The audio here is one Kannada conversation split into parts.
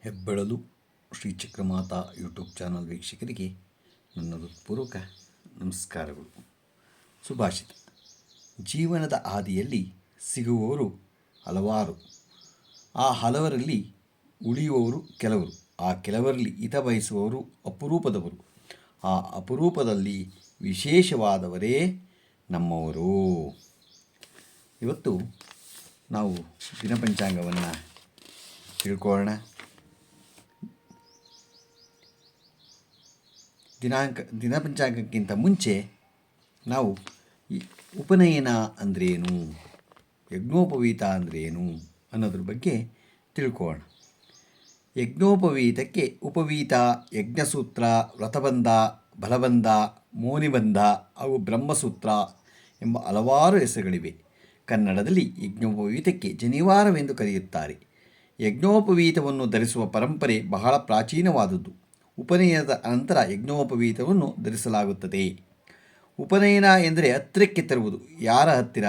ಹೆಬ್ಬೆಳಲು ಶ್ರೀ ಚಕ್ರಮಾತಾ ಯೂಟ್ಯೂಬ್ ಚಾನಲ್ ವೀಕ್ಷಕರಿಗೆ ನನ್ನ ಹೃತ್ಪೂರ್ವಕ ನಮಸ್ಕಾರಗಳು. ಸುಭಾಷಿತ. ಜೀವನದ ಹಾದಿಯಲ್ಲಿ ಸಿಗುವವರು ಹಲವಾರು. ಆ ಹಲವರಲ್ಲಿ ಉಳಿಯುವವರು ಕೆಲವರು. ಆ ಕೆಲವರಲ್ಲಿ ಹಿತ ಬಯಸುವವರು ಅಪರೂಪದವರು. ಆ ಅಪರೂಪದಲ್ಲಿ ವಿಶೇಷವಾದವರೇ ನಮ್ಮವರು. ಇವತ್ತು ನಾವು ದಿನಪಂಚಾಂಗವನ್ನು ತಿಳ್ಕೊಳ್ಳೋಣ. ದಿನಾಂಕ, ದಿನಪಂಚಾಂಗಕ್ಕಿಂತ ಮುಂಚೆ ನಾವು ಉಪನಯನ ಅಂದ್ರೇನು? ಯಜ್ಞೋಪವೀತ ಅಂದ್ರೇನು? ಅನ್ನೋದ್ರ ಬಗ್ಗೆ ತಿಳ್ಕೋಣ ಯಜ್ಞೋಪವೀತಕ್ಕೆ ಉಪವೀತ, ಯಜ್ಞಸೂತ್ರ, ವ್ರತಬಂಧ, ಬಲಬಂಧ, ಮೋನಿಬಂಧ ಹಾಗೂ ಬ್ರಹ್ಮಸೂತ್ರ ಎಂಬ ಹಲವಾರು ಹೆಸರುಗಳಿವೆ. ಕನ್ನಡದಲ್ಲಿ ಯಜ್ಞೋಪವೀತಕ್ಕೆ ಜನಿವಾರವೆಂದು ಕರೆಯುತ್ತಾರೆ. ಯಜ್ಞೋಪವೀತವನ್ನು ಧರಿಸುವ ಪರಂಪರೆ ಬಹಳ ಪ್ರಾಚೀನವಾದದ್ದು. ಉಪನಯನದ ಅನಂತರ ಯಜ್ಞೋಪವೀತವನ್ನು ಧರಿಸಲಾಗುತ್ತದೆ. ಉಪನಯನ ಎಂದರೆ ಹತ್ತಿರಕ್ಕೆ ತರುವುದು. ಯಾರ ಹತ್ತಿರ?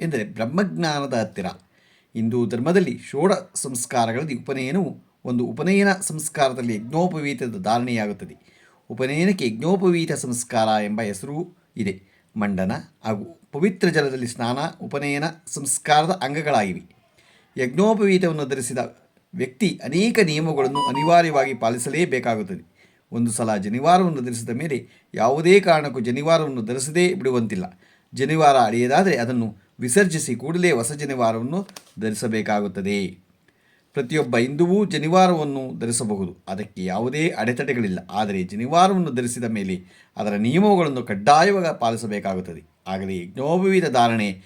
ಎಂದರೆ ಬ್ರಹ್ಮಜ್ಞಾನದ ಹತ್ತಿರ. ಹಿಂದೂ ಧರ್ಮದಲ್ಲಿ ಷೋಡ ಸಂಸ್ಕಾರಗಳಲ್ಲಿ ಉಪನಯನವು ಒಂದು ಉಪನಯನ ಸಂಸ್ಕಾರದಲ್ಲಿ ಯಜ್ಞೋಪವೀತದ ಧಾರಣೆಯಾಗುತ್ತದೆ. ಉಪನಯನಕ್ಕೆ ಯಜ್ಞೋಪವೀತ ಸಂಸ್ಕಾರ ಎಂಬ ಹೆಸರು ಇದೆ. ಮಂಡನ ಹಾಗೂ ಪವಿತ್ರ ಜಲದಲ್ಲಿ ಸ್ನಾನ, ಉಪನಯನ ಸಂಸ್ಕಾರದ ಅಂಗಗಳಾಗಿವೆ. ಯಜ್ಞೋಪವೀತವನ್ನು ಧರಿಸಿದ ವ್ಯಕ್ತಿ ಅನೇಕ ನಿಯಮಗಳನ್ನು ಅನಿವಾರ್ಯವಾಗಿ ಪಾಲಿಸಲೇಬೇಕಾಗುತ್ತದೆ. ಒಂದು ಸಲ ಜನಿವಾರವನ್ನು ಧರಿಸಿದ ಮೇಲೆ ಯಾವುದೇ ಕಾರಣಕ್ಕೂ ಜನಿವಾರವನ್ನು ಧರಿಸದೇ ಬಿಡುವಂತಿಲ್ಲ. ಜನಿವಾರ ಅಳೆಯದಾದರೆ ಅದನ್ನು ವಿಸರ್ಜಿಸಿ ಕೂಡಲೇ ಹೊಸ ಜನಿವಾರವನ್ನು ಧರಿಸಬೇಕಾಗುತ್ತದೆ. ಪ್ರತಿಯೊಬ್ಬ ಹಿಂದುವೂ ಜನಿವಾರವನ್ನು ಧರಿಸಬಹುದು. ಅದಕ್ಕೆ ಯಾವುದೇ ಅಡೆತಡೆಗಳಿಲ್ಲ. ಆದರೆ ಜನಿವಾರವನ್ನು ಧರಿಸಿದ ಮೇಲೆ ಅದರ ನಿಯಮಗಳನ್ನು ಕಡ್ಡಾಯವಾಗಿ ಪಾಲಿಸಬೇಕಾಗುತ್ತದೆ. ಆಗಲೇ ಯಜ್ಞೋಪವೀತ ಧಾರಣೆ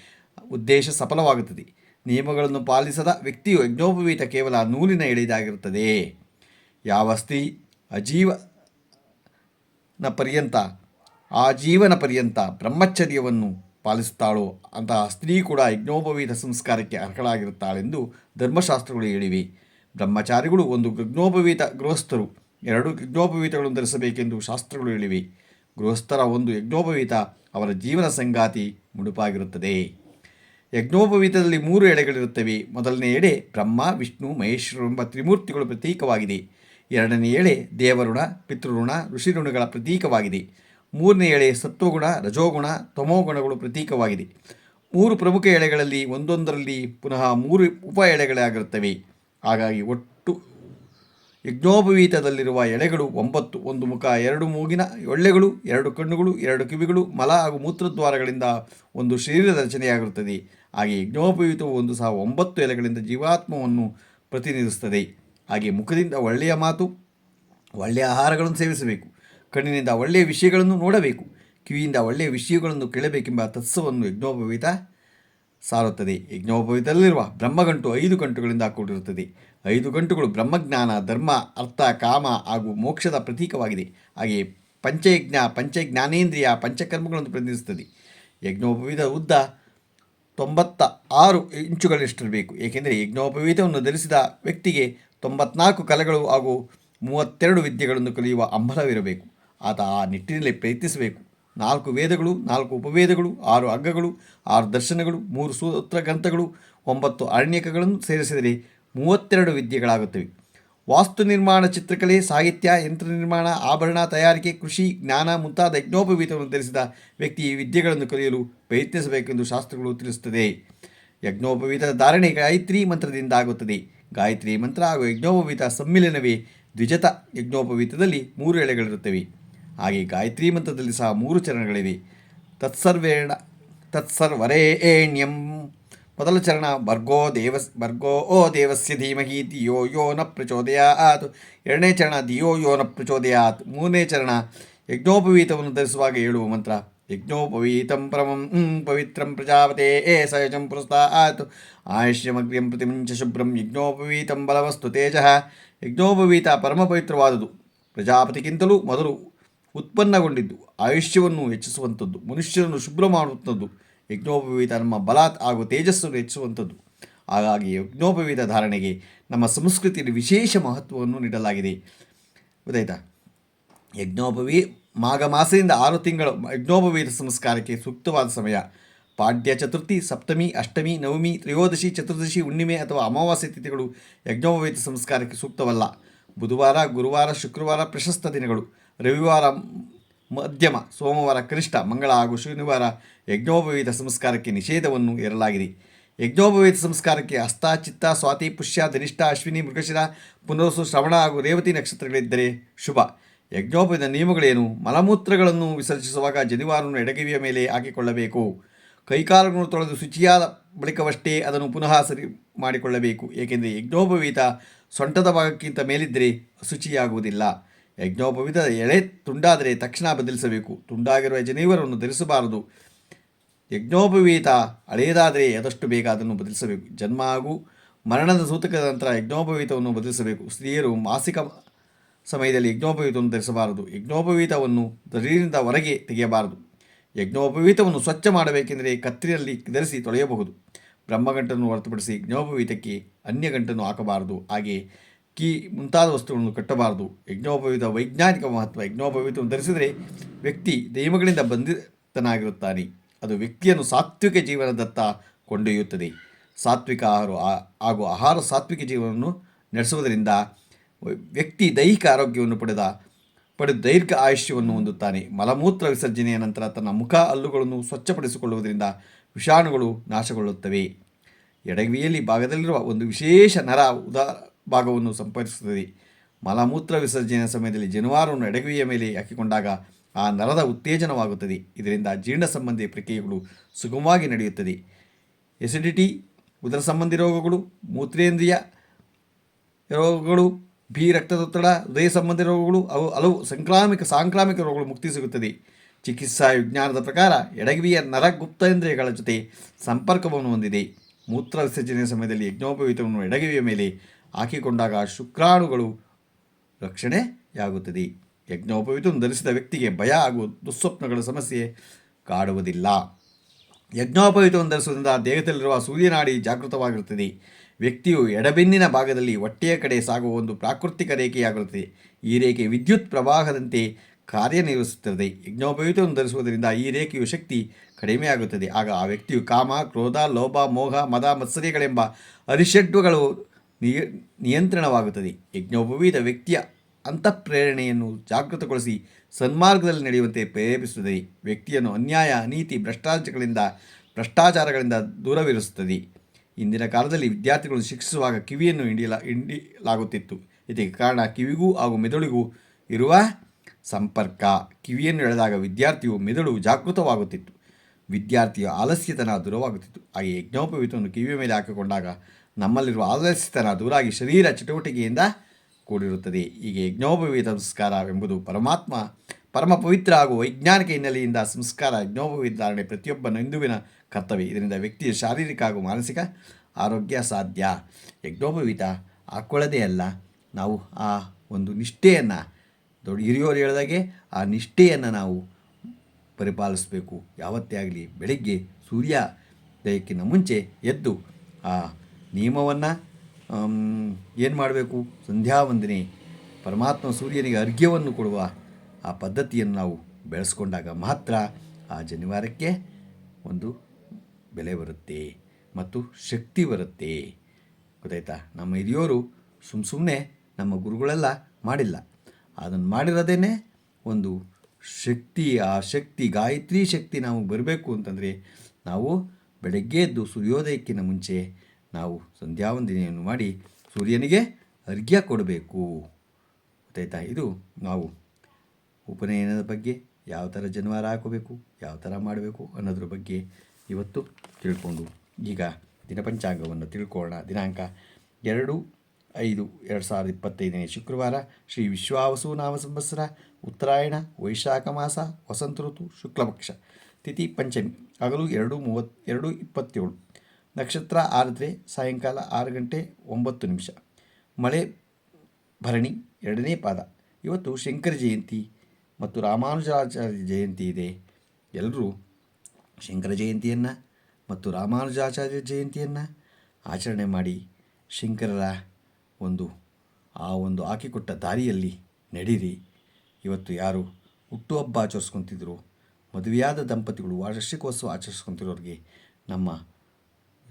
ಉದ್ದೇಶ ಸಫಲವಾಗುತ್ತದೆ. ನಿಯಮಗಳನ್ನು ಪಾಲಿಸದ ವ್ಯಕ್ತಿಯು ಯಜ್ಞೋಪವೀತ ಕೇವಲ ನೂಲಿನ ಎಳೆದಾಗಿರುತ್ತದೆ ಯಾವ ಸ್ತ್ರೀ ಅಜೀವನ ಪರ್ಯಂತ, ಆಜೀವನ ಪರ್ಯಂತ ಬ್ರಹ್ಮಚರ್ಯವನ್ನು ಪಾಲಿಸುತ್ತಾಳೋ ಅಂತಹ ಸ್ತ್ರೀ ಕೂಡ ಯಜ್ಞೋಪವೀತ ಸಂಸ್ಕಾರಕ್ಕೆ ಅರ್ಹಳಾಗಿರುತ್ತಾಳೆಂದು ಧರ್ಮಶಾಸ್ತ್ರಗಳು ಹೇಳಿವೆ. ಬ್ರಹ್ಮಚಾರಿಗಳು ಒಂದು ಯಜ್ಞೋಪವೀತ ಗೃಹಸ್ಥರು, ಎರಡು ಯಜ್ಞೋಪವೀತಗಳನ್ನು ಧರಿಸಬೇಕೆಂದು ಶಾಸ್ತ್ರಗಳು ಹೇಳಿವೆ. ಗೃಹಸ್ಥರ ಒಂದು ಯಜ್ಞೋಪವೀತ ಅವರ ಜೀವನ ಸಂಗಾತಿ ಮುಡುಪಾಗಿರುತ್ತದೆ. ಯಜ್ಞೋಪವೀತದಲ್ಲಿ ಮೂರು ಎಳೆಗಳಿರುತ್ತವೆ. ಮೊದಲನೇ ಎಡೆ ಬ್ರಹ್ಮ, ವಿಷ್ಣು, ಮಹೇಶ್ವರ ಎಂಬ ತ್ರಿಮೂರ್ತಿಗಳು ಪ್ರತೀಕವಾಗಿದೆ. ಎರಡನೇ ಎಳೆ ದೇವಋಣ ಪಿತೃಋಣ, ಋಷಿಋಣಗಳ ಪ್ರತೀಕವಾಗಿದೆ. ಮೂರನೇ ಎಳೆ ಸತ್ವಗುಣ, ರಜೋಗುಣ, ತಮೋಗುಣಗಳು ಪ್ರತೀಕವಾಗಿದೆ. ಮೂರು ಪ್ರಮುಖ ಎಳೆಗಳಲ್ಲಿ ಒಂದೊಂದರಲ್ಲಿ ಪುನಃ ಮೂರು ಉಪ ಎಳೆಗಳಾಗಿರುತ್ತವೆ. ಹಾಗಾಗಿ ಒಟ್ಟು ಯಜ್ಞೋಪವೀತದಲ್ಲಿರುವ ಎಳೆಗಳು ಒಂಬತ್ತು. ಒಂದು ಮುಖ, ಎರಡು ಮೂಗಿನ ಒಳ್ಳೆಗಳು, ಎರಡು ಕಣ್ಣುಗಳು, ಎರಡು ಕಿವಿಗಳು, ಮಲ ಹಾಗೂ ಮೂತ್ರದ್ವಾರಗಳಿಂದ ಒಂದು ಶರೀರದ ರಚನೆಯಾಗಿರುತ್ತದೆ. ಹಾಗೆ ಯಜ್ಞೋಪವೀತವು ಒಂದು ಸಹ ಒಂಬತ್ತು ಎಲೆಗಳಿಂದ ಜೀವಾತ್ಮವನ್ನು ಪ್ರತಿನಿಧಿಸುತ್ತದೆ. ಹಾಗೆ ಮುಖದಿಂದ ಒಳ್ಳೆಯ ಮಾತು, ಒಳ್ಳೆಯ ಆಹಾರಗಳನ್ನು ಸೇವಿಸಬೇಕು. ಕಣ್ಣಿನಿಂದ ಒಳ್ಳೆಯ ವಿಷಯಗಳನ್ನು ನೋಡಬೇಕು. ಕಿವಿಯಿಂದ ಒಳ್ಳೆಯ ವಿಷಯಗಳನ್ನು ಕೇಳಬೇಕೆಂಬ ತತ್ಸವನ್ನು ಯಜ್ಞೋಪವೀತ ಸಾರುತ್ತದೆ. ಯಜ್ಞೋಪವೀತದಲ್ಲಿರುವ ಬ್ರಹ್ಮಗಂಟು ಐದು ಗಂಟುಗಳಿಂದ ಕೂಡಿರುತ್ತದೆ. ಐದು ಗಂಟುಗಳು ಬ್ರಹ್ಮಜ್ಞಾನ, ಧರ್ಮ, ಅರ್ಥ, ಕಾಮ ಹಾಗೂ ಮೋಕ್ಷದ ಪ್ರತೀಕವಾಗಿದೆ. ಹಾಗೆಯೇ ಪಂಚಯಜ್ಞ, ಪಂಚಜ್ಞಾನೇಂದ್ರಿಯ ಪಂಚಕರ್ಮಗಳನ್ನು ಪ್ರತಿನಿಧಿಸುತ್ತದೆ. ಯಜ್ಞೋಪವೀತ ಉದ್ದ ತೊಂಬತ್ತ ಆರು ಇಂಚುಗಳಷ್ಟಿರಬೇಕು. ಏಕೆಂದರೆ ಯಜ್ಞೋಪವೀತವನ್ನು ಧರಿಸಿದ ವ್ಯಕ್ತಿಗೆ ತೊಂಬತ್ನಾಲ್ಕು ಕಲೆಗಳು ಹಾಗೂ ಮೂವತ್ತೆರಡು ವಿದ್ಯೆಗಳನ್ನು ಕಲಿಯುವ ಅಂಬಲವಿರಬೇಕು. ಆತ ಆ ನಿಟ್ಟಿನಲ್ಲಿ ಪ್ರಯತ್ನಿಸಬೇಕು. ನಾಲ್ಕು ವೇದಗಳು, ನಾಲ್ಕು ಉಪವೇದಗಳು, ಆರು ಅಗ್ಗಗಳು, ಆರು ದರ್ಶನಗಳು, ಮೂರು ಸೂತ್ರ ಗ್ರಂಥಗಳು, ಒಂಬತ್ತು ಅರಣ್ಯಕಗಳನ್ನು ಸೇರಿಸಿದರೆ ಮೂವತ್ತೆರಡು ವಿದ್ಯೆಗಳಾಗುತ್ತವೆ. ವಾಸ್ತು ನಿರ್ಮಾಣ ಚಿತ್ರಕಲೆ, ಸಾಹಿತ್ಯ, ಯಂತ್ರ ನಿರ್ಮಾಣ, ಆಭರಣ, ತಯಾರಿಕೆ, ಕೃಷಿ, ಜ್ಞಾನ ಮುಂತಾದ ಯಜ್ಞೋಪವೀತವನ್ನು ಧರಿಸಿದ ವ್ಯಕ್ತಿ ಈ ವಿದ್ಯೆಗಳನ್ನು ಕಲಿಯಲು ಪ್ರಯತ್ನಿಸಬೇಕೆಂದು ಶಾಸ್ತ್ರಗಳು ತಿಳಿಸುತ್ತದೆ. ಯಜ್ಞೋಪವೀತದ ಧಾರಣೆ ಗಾಯತ್ರಿ ಮಂತ್ರದಿಂದ ಆಗುತ್ತದೆ ಗಾಯತ್ರಿ ಮಂತ್ರ ಹಾಗೂ ಯಜ್ಞೋಪವೀತ ಸಮ್ಮಿಲನವೇ ದ್ವಿಜತ ಯಜ್ಞೋಪವೀತದಲ್ಲಿ ಮೂರು ಎಳೆಗಳಿರುತ್ತವೆ. ಹಾಗೆ ಗಾಯತ್ರಿ ಮಂತ್ರದಲ್ಲಿ ಸಹ ಮೂರು ಚರಣಗಳಿವೆ. ತತ್ಸರ್ವೇಣ, ತತ್ಸರ್ವರೇಣ್ಯಂ ಮೊದಲ ಚರಣ ಭರ್ಗೋ ದೇವಸ್ ಭರ್ಗೋ ಓ ದೇವಸ್ಯ ಧೀಮಹಿ ದಿಯೋ ಯೋ ನ ಪ್ರಚೋದಯಾತ್. ಎರಡನೇ ಚರಣ ದಿಯೋ ಯೋ ನ ಪ್ರಚೋದಯಾತ್. ಮೂರನೇ ಚರಣ ಯಜ್ಞೋಪವೀತವನ್ನು ಧರಿಸುವಾಗ ಹೇಳುವ ಮಂತ್ರ. ಯಜ್ಞೋಪವೀತಂ ಪರಮಂ ಪವಿತ್ರಂ ಪ್ರಜಾಪತೆ ಏ ಸಹಜಂ ಪುರಸ್ತಾತ್. ಆಯುಷ್ಯಮಗ್ರ್ಯಂ ಪ್ರತಿಮಂಚ ಶುಭ್ರಂ ಯಜ್ಞೋಪವೀತಂ ಬಲವಸ್ತು ತೇಜಃ. ಯಜ್ಞೋಪವೀತ ಪರಮ ಪವಿತ್ರವಾದುದು ಪ್ರಜಾಪತಿಗಿಂತಲೂ ಮೊದಲು ಉತ್ಪನ್ನಗೊಂಡಿದ್ದು, ಆಯುಷ್ಯವನ್ನು ಹೆಚ್ಚಿಸುವಂಥದ್ದು ಮನುಷ್ಯರನ್ನು ಶುಭ್ರ ಮಾಡುವಂಥದ್ದು. ಯಜ್ಞೋಪವೀತ ನಮ್ಮ ಬಲ ಹಾಗೂ ತೇಜಸ್ಸನ್ನು ಹೆಚ್ಚುವಂಥದ್ದು. ಹಾಗಾಗಿ ಯಜ್ಞೋಪವೀತ ಧಾರಣೆಗೆ ನಮ್ಮ ಸಂಸ್ಕೃತಿಯಲ್ಲಿ ವಿಶೇಷ ಮಹತ್ವವನ್ನು ನೀಡಲಾಗಿದೆ. ಗೊತ್ತಾಯ್ತಾ? ಯಜ್ಞೋಪವಿ ಮಾಘ ಮಾಸದಿಂದ ಆರು ತಿಂಗಳು ಯಜ್ಞೋಪವೀತ ಸಂಸ್ಕಾರಕ್ಕೆ ಸೂಕ್ತವಾದ ಸಮಯ. ಪಾಡ್ಯ ಚತುರ್ಥಿ, ಸಪ್ತಮಿ, ಅಷ್ಟಮಿ, ನವಮಿ, ತ್ರಯೋದಶಿ, ಚತುರ್ದಶಿ, ಹುಣ್ಣಿಮೆ ಅಥವಾ ಅಮಾವಾಸ್ಯ ತಿಥಿಗಳು ಯಜ್ಞೋಪವೀತ ಸಂಸ್ಕಾರಕ್ಕೆ ಸೂಕ್ತವಲ್ಲ. ಬುಧವಾರ, ಗುರುವಾರ, ಶುಕ್ರವಾರ ಪ್ರಶಸ್ತ ದಿನಗಳು. ರವಿವಾರ ಮಧ್ಯಮ, ಸೋಮವಾರ ಕನಿಷ್ಠ, ಮಂಗಳ ಹಾಗೂ ಶನಿವಾರ ಯಜ್ಞೋಪವೀತ ಸಂಸ್ಕಾರಕ್ಕೆ ನಿಷೇಧವನ್ನು ಹೇರಲಾಗಿದೆ. ಯಜ್ಞೋಪವೀತ ಸಂಸ್ಕಾರಕ್ಕೆ ಹಸ್ತ ಚಿತ್ತ, ಸ್ವಾತಿ, ಪುಷ್ಯ, ಧನಿಷ್ಠ, ಅಶ್ವಿನಿ, ಮೃಗಶಿರ, ಪುನರ್ಸು, ಶ್ರವಣ ಹಾಗೂ ರೇವತಿ ನಕ್ಷತ್ರಗಳಿದ್ದರೆ ಶುಭ. ಯಜ್ಞೋಪವೀತ ನಿಯಮಗಳೇನು? ಮಲಮೂತ್ರಗಳನ್ನು ವಿಸರ್ಜಿಸುವಾಗ ಜನಿವಾರವನ್ನು ಎಡಗಿವಿಯ ಮೇಲೆ ಹಾಕಿಕೊಳ್ಳಬೇಕು. ಕೈಕಾಲುಗಳನ್ನು ತೊಳೆದು ಶುಚಿಯಾದ ಬಳಿಕವಷ್ಟೇ ಅದನ್ನು ಪುನಃ ಸರಿ ಮಾಡಿಕೊಳ್ಳಬೇಕು. ಏಕೆಂದರೆ ಯಜ್ಞೋಪವೀತ ಸೊಂಟದ ಭಾಗಕ್ಕಿಂತ ಮೇಲಿದ್ದರೆ ಅಶುಚಿಯಾಗುವುದಿಲ್ಲ ಯಜ್ಞೋಪವೀತದ ಎಳೆ ತುಂಡಾದರೆ ತಕ್ಷಣ ಬದಲಿಸಬೇಕು. ತುಂಡಾಗಿರುವ ಜನಿವರವನ್ನು ಧರಿಸಬಾರದು. ಯಜ್ಞೋಪವೀತ ಹಳೆಯದಾದರೆ ಅದಷ್ಟು ಬೇಗ ಅದನ್ನು ಬದಲಿಸಬೇಕು. ಜನ್ಮ ಹಾಗೂ ಮರಣದ ಸೂತಕದ ನಂತರ ಯಜ್ಞೋಪವೀತವನ್ನು ಬದಲಿಸಬೇಕು. ಸ್ತ್ರೀಯರು ಮಾಸಿಕ ಸಮಯದಲ್ಲಿ ಯಜ್ಞೋಪವೀತವನ್ನು ಧರಿಸಬಾರದು. ಯಜ್ಞೋಪವೀತವನ್ನು ಶರೀರದಿಂದ ಹೊರಗೆ ತೆಗೆಯಬಾರದು. ಯಜ್ಞೋಪವೀತವನ್ನು ಸ್ವಚ್ಛ ಮಾಡಬೇಕೆಂದರೆ ಕತ್ತಿಯಲ್ಲಿ ಧರಿಸಿ ತೊಳೆಯಬಹುದು. ಬ್ರಹ್ಮಗಂಟನ್ನು ಹೊರತುಪಡಿಸಿ ಯಜ್ಞೋಪವೀತಕ್ಕೆ ಅನ್ಯ ಗಂಟನ್ನು ಹಾಕಬಾರದು. ಹಾಗೆ ಕೀ ಮುಂತಾದ ವಸ್ತುಗಳನ್ನು ಕಟ್ಟಬಾರದು. ಯಜ್ಞೋಪವೀತ, ವೈಜ್ಞಾನಿಕ ಮಹತ್ವ ಯಜ್ಞೋಪವೀತವನ್ನು ಧರಿಸಿದರೆ ವ್ಯಕ್ತಿ ದೈವಗಳಿಂದ ಬಂಧಿತನಾಗಿರುತ್ತಾನೆ. ಅದು ವ್ಯಕ್ತಿಯನ್ನು ಸಾತ್ವಿಕ ಜೀವನದತ್ತ ಕೊಂಡೊಯ್ಯುತ್ತದೆ. ಸಾತ್ವಿಕ ಆಹಾರ ಹಾಗೂ ಆಹಾರ ಸಾತ್ವಿಕ ಜೀವನವನ್ನು ನಡೆಸುವುದರಿಂದ ವ್ಯಕ್ತಿ ದೈಹಿಕ ಆರೋಗ್ಯವನ್ನು ಪಡೆದ, ಪಡೆದು ದೈರ್ಘ ಆಯುಷ್ಯವನ್ನು ಹೊಂದುತ್ತಾನೆ. ಮಲಮೂತ್ರ ವಿಸರ್ಜನೆಯ ನಂತರ ತನ್ನ ಮುಖ ಹಲ್ಲುಗಳನ್ನು ಸ್ವಚ್ಛಪಡಿಸಿಕೊಳ್ಳುವುದರಿಂದ ವಿಷಾಣುಗಳು ನಾಶಗೊಳ್ಳುತ್ತವೆ. ಎಡಗವಿಯಲ್ಲಿ ಭಾಗದಲ್ಲಿರುವ ಒಂದು ವಿಶೇಷ ನರ ಉದಾ ಭಾಗವನ್ನು ಸಂಪರ್ಕಿಸುತ್ತದೆ ಮಲಮೂತ್ರ ವಿಸರ್ಜನೆಯ ಸಮಯದಲ್ಲಿ ಜನಿವಾರವನ್ನು ಎಡಗಿವಿಯ ಮೇಲೆ ಹಾಕಿಕೊಂಡಾಗ ಆ ನರದ ಉತ್ತೇಜನವಾಗುತ್ತದೆ. ಇದರಿಂದ ಜೀರ್ಣ ಸಂಬಂಧಿ ಪ್ರಕ್ರಿಯೆಗಳು ಸುಗಮವಾಗಿ ನಡೆಯುತ್ತದೆ. ಎಸಿಡಿಟಿ ಉದರ ಸಂಬಂಧಿ ರೋಗಗಳು, ಮೂತ್ರೇಂದ್ರಿಯ ರೋಗಗಳು ಬಿ ರಕ್ತದೊತ್ತಡ, ಹೃದಯ ಸಂಬಂಧಿ ರೋಗಗಳು, ಅವು ಹಲವು ಸಂಕ್ರಾಮಿಕ, ಸಾಂಕ್ರಾಮಿಕ ರೋಗಗಳು ಮುಕ್ತಿ ಸಿಗುತ್ತದೆ. ಚಿಕಿತ್ಸಾ ವಿಜ್ಞಾನದ ಪ್ರಕಾರ ಎಡಗಿವಿಯ ನರ ಗುಪ್ತೇಂದ್ರಿಯಗಳ ಜೊತೆ ಸಂಪರ್ಕವನ್ನು ಹೊಂದಿದೆ. ಮೂತ್ರ ವಿಸರ್ಜನೆಯ ಸಮಯದಲ್ಲಿ ಯಜ್ಞೋಪವೀತವನ್ನು ಎಡಗಿವಿಯ ಮೇಲೆ ಹಾಕಿಕೊಂಡಾಗ ಶುಕ್ರಾಣುಗಳು ರಕ್ಷಣೆಯಾಗುತ್ತದೆ. ಯಜ್ಞೋಪವಿತವನ್ನು ಧರಿಸಿದ ವ್ಯಕ್ತಿಗೆ ಭಯ ಹಾಗೂ ದುಸ್ವಪ್ನಗಳ ಸಮಸ್ಯೆ ಕಾಡುವುದಿಲ್ಲ. ಯಜ್ಞೋಪವಿತವನ್ನು ಧರಿಸುವುದರಿಂದ ದೇಹದಲ್ಲಿರುವ ಸೂರ್ಯನಾಡಿ ಜಾಗೃತವಾಗಿರುತ್ತದೆ. ವ್ಯಕ್ತಿಯು ಎಡಬೆನ್ನಿನ ಭಾಗದಲ್ಲಿ ಹೊಟ್ಟೆಯ ಕಡೆ ಸಾಗುವ ಒಂದು ಪ್ರಾಕೃತಿಕ ರೇಖೆಯಾಗಿರುತ್ತದೆ. ಈ ರೇಖೆ ವಿದ್ಯುತ್ ಪ್ರವಾಹದಂತೆ ಕಾರ್ಯನಿರ್ವಹಿಸುತ್ತದೆ. ಯಜ್ಞೋಪವಿತವನ್ನು ಧರಿಸುವುದರಿಂದ ಈ ರೇಖೆಯು ಶಕ್ತಿ ಕಡಿಮೆಯಾಗುತ್ತದೆ. ಆಗ ಆ ವ್ಯಕ್ತಿಯು ಕಾಮ, ಕ್ರೋಧ, ಲೋಭ, ಮೋಹ, ಮದ, ಮತ್ಸರ್ಯಗಳೆಂಬ ಅರಿಷಡ್ವಗಳು ನಿಯ, ನಿಯಂತ್ರಣವಾಗುತ್ತದೆ. ಯಜ್ಞೋಪವೀತ ವ್ಯಕ್ತಿಯ ಅಂತಃಪ್ರೇರಣೆಯನ್ನು ಜಾಗೃತಗೊಳಿಸಿ ಸನ್ಮಾರ್ಗದಲ್ಲಿ ನಡೆಯುವಂತೆ ಪ್ರೇರೇಪಿಸುತ್ತದೆ. ವ್ಯಕ್ತಿಯನ್ನು ಅನ್ಯಾಯ, ಅನೀತಿ, ಭ್ರಷ್ಟಾಚಾರಗಳಿಂದ ಭ್ರಷ್ಟಾಚಾರಗಳಿಂದ ದೂರವಿರಿಸುತ್ತದೆ. ಇಂದಿನ ಕಾಲದಲ್ಲಿ ವಿದ್ಯಾರ್ಥಿಗಳನ್ನು ಶಿಕ್ಷಿಸುವಾಗ ಕಿವಿಯನ್ನು ಹಿಂಡಿಲ ಹಿಂಡಿಲಾಗುತ್ತಿತ್ತು ಇದಕ್ಕೆ ಕಾರಣ ಕಿವಿಗೂ ಹಾಗೂ ಮೆದುಳಿಗೂ ಇರುವ ಸಂಪರ್ಕ. ಕಿವಿಯನ್ನು ಎಳೆದಾಗ ವಿದ್ಯಾರ್ಥಿಯು ಮೆದುಳು ಜಾಗೃತವಾಗುತ್ತಿತ್ತು. ವಿದ್ಯಾರ್ಥಿಯ ಆಲಸ್ಯತನ ದೂರವಾಗುತ್ತಿತ್ತು. ಹಾಗೆ ಯಜ್ಞೋಪವೀತವನ್ನು ಕಿವಿಯ ಮೇಲೆ ಹಾಕಿಕೊಂಡಾಗ ನಮ್ಮಲ್ಲಿರುವ ಆಲಸ್ಯತನ ದೂರಾಗಿ ಶರೀರ ಚಟುವಟಿಕೆಯಿಂದ ಕೂಡಿರುತ್ತದೆ. ಹೀಗೆ ಸಂಸ್ಕಾರ ಎಂಬುದು ಪರಮಾತ್ಮ, ಪರಮ ಪವಿತ್ರ ಹಾಗೂ ವೈಜ್ಞಾನಿಕ ಹಿನ್ನೆಲೆಯಿಂದ ಸಂಸ್ಕಾರ, ಯಜ್ಞೋಪವೀತ ಧಾರಣೆ ಪ್ರತಿಯೊಬ್ಬ ಹಿಂದುವಿನ ಕರ್ತವ್ಯ. ಇದರಿಂದ ವ್ಯಕ್ತಿಯ ಶಾರೀರಿಕ ಹಾಗೂ ಮಾನಸಿಕ ಆರೋಗ್ಯ ಸಾಧ್ಯ. ಯಜ್ಞೋಪವೀತ ಹಾಕೊಳ್ಳದೇ ಅಲ್ಲ, ನಾವು ಆ ಒಂದು ನಿಷ್ಠೆಯನ್ನು ದೊಡ್ಡ ಹಿರಿಯವರು ಹೇಳಿದಾಗೆ ಆ ನಿಷ್ಠೆಯನ್ನು ನಾವು ಪರಿಪಾಲಿಸಬೇಕು. ಯಾವತ್ತೇ ಆಗಲಿ ಬೆಳಿಗ್ಗೆ ಸೂರ್ಯೋದಯಕ್ಕಿಂತ ಮುಂಚೆ ಎದ್ದು ಆ ನಿಯಮವನ್ನು ಏನು ಮಾಡಬೇಕು? ಸಂಧ್ಯಾ ವಂದನೆ ಪರಮಾತ್ಮ ಸೂರ್ಯನಿಗೆ ಅರ್ಘ್ಯವನ್ನು ಕೊಡುವ ಆ ಪದ್ಧತಿಯನ್ನು ನಾವು ಬೆಳೆಸ್ಕೊಂಡಾಗ ಮಾತ್ರ ಆ ಜನಿವಾರಕ್ಕೆ ಒಂದು ಬೆಲೆ ಬರುತ್ತೆ ಮತ್ತು ಶಕ್ತಿ ಬರುತ್ತೆ. ಗೊತ್ತಾಯ್ತಾ? ನಮ್ಮ ಹಿರಿಯೋರು ಸುಮ್ಮ ಸುಮ್ಮನೆ ನಮ್ಮ ಗುರುಗಳೆಲ್ಲ ಮಾಡಿಲ್ಲ. ಅದನ್ನು ಮಾಡಿರೋದೇ ಒಂದು ಶಕ್ತಿ, ಆ ಶಕ್ತಿ, ಗಾಯತ್ರಿ ಶಕ್ತಿ ನಾವು ಬರಬೇಕು ಅಂತಂದರೆ ನಾವು ಬೆಳಗ್ಗೆ ಎದ್ದು ಸೂರ್ಯೋದಯಕ್ಕಿಂತ ಮುಂಚೆ ನಾವು ಸಂಧ್ಯಾವಂದನೆಯನ್ನು ಮಾಡಿ ಸೂರ್ಯನಿಗೆ ಅರ್ಘ್ಯ ಕೊಡಬೇಕು. ಗೊತ್ತಾಯ್ತಾ? ಇದು ನಾವು ಉಪನಯನದ ಬಗ್ಗೆ ಯಾವ ಥರ ಜನವಾರ ಹಾಕೋಬೇಕು, ಯಾವ ಥರ ಮಾಡಬೇಕು ಅನ್ನೋದ್ರ ಬಗ್ಗೆ ಇವತ್ತು ತಿಳ್ಕೊಂಡು ಈಗ ದಿನಪಂಚಾಂಗವನ್ನು ತಿಳ್ಕೊಳ್ಳೋಣ. ದಿನಾಂಕ ಎರಡು ಐದು ಎರಡು ಸಾವಿರದ ಇಪ್ಪತ್ತೈದನೇ ಶುಕ್ರವಾರ ಶ್ರೀ ವಿಶ್ವಾವಸು ನಾಮ ಸಂವತ್ಸರ, ಉತ್ತರಾಯಣ, ವೈಶಾಖ ಮಾಸ, ವಸಂತ ಋತು, ಶುಕ್ಲಪಕ್ಷ, ತಿಥಿ ಪಂಚಮಿ, ಹಗಲು ಎರಡು ಮೂವತ್ತು ಎರಡು ಇಪ್ಪತ್ತೇಳು. ನಕ್ಷತ್ರ ಆರಿದ್ರೆ ಸಾಯಂಕಾಲ ಆರು ಗಂಟೆ ಒಂಬತ್ತು ನಿಮಿಷ. ಮಳೆ ಭರಣಿ ಎರಡನೇ ಪಾದ. ಇವತ್ತು ಶಂಕರ ಜಯಂತಿ ಮತ್ತು ರಾಮಾನುಜಾಚಾರ್ಯ ಜಯಂತಿ ಇದೆ. ಎಲ್ಲರೂ ಶಂಕರ ಜಯಂತಿಯನ್ನು ಮತ್ತು ರಾಮಾನುಜಾಚಾರ್ಯ ಜಯಂತಿಯನ್ನು ಆಚರಣೆ ಮಾಡಿ ಶಂಕರರ ಒಂದು, ಆ ಒಂದು ಹಾಕಿಕೊಟ್ಟ ದಾರಿಯಲ್ಲಿ ನಡೀರಿ. ಇವತ್ತು ಯಾರು ಹುಟ್ಟುಹಬ್ಬ ಆಚರಿಸ್ಕೊತಿದ್ರು, ಮದುವೆಯಾದ ದಂಪತಿಗಳು ವಾರ್ಷಿಕೋತ್ಸವ ಆಚರಿಸ್ಕೊತಿರೋರಿಗೆ ನಮ್ಮ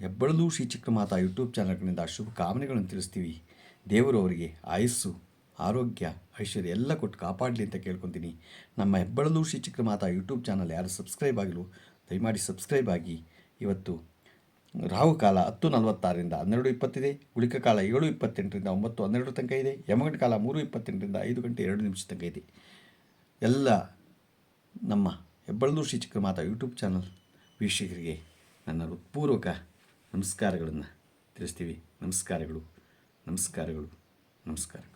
ಹೆಬ್ಬಳಲು ಶ್ರೀ ಚಿಕ್ಕಮಾತಾ ಯೂಟ್ಯೂಬ್ ಚಾನಲ್ಗಳಿಂದ ಶುಭ ಕಾಮನೆಗಳನ್ನು ತಿಳಿಸ್ತೀವಿ. ದೇವರು ಅವರಿಗೆ ಆಯಸ್ಸು, ಆರೋಗ್ಯ, ಐಶ್ವರ್ಯ ಎಲ್ಲ ಕೊಟ್ಟು ಕಾಪಾಡಲಿ ಅಂತ ಕೇಳ್ಕೊತೀನಿ. ನಮ್ಮ ಹೆಬ್ಬಳಲು ಶ್ರೀ ಚಿಕ್ಕಮಾತಾ ಯೂಟ್ಯೂಬ್ ಚಾನಲ್ ಯಾರು ಸಬ್ಸ್ಕ್ರೈಬ್ ಆಗಿಲ್ಲ ದಯಮಾಡಿ ಸಬ್ಸ್ಕ್ರೈಬ್ ಆಗಿ. ಇವತ್ತು ರಾಹು ಕಾಲ ಹತ್ತು ನಲವತ್ತಾರರಿಂದ ಹನ್ನೆರಡು ಇಪ್ಪತ್ತಿದೆ ಗುಳಿಕ ಕಾಲ ಏಳು ಇಪ್ಪತ್ತೆಂಟರಿಂದ ಒಂಬತ್ತು ಹನ್ನೆರಡು ತನಕ ಇದೆ ಯಮಗಂಟ ಕಾಲ ಮೂರು ಇಪ್ಪತ್ತೆಂಟರಿಂದ ಐದು ಗಂಟೆ ಎರಡು ನಿಮಿಷ ತನಕ ಇದೆ. ಎಲ್ಲ ನಮ್ಮ ಹೆಬ್ಬಳದೂರು ಶ್ರೀ ಚಿಕ್ಕಮಾತಾ ಯೂಟ್ಯೂಬ್ ಚಾನಲ್ ವೀಕ್ಷಕರಿಗೆ ನನ್ನ ಹೃತ್ಪೂರ್ವಕ ನಮಸ್ಕಾರಗಳನ್ನು ತಿಳಿಸ್ತೀವಿ. ನಮಸ್ಕಾರಗಳು. ನಮಸ್ಕಾರಗಳು. ನಮಸ್ಕಾರ.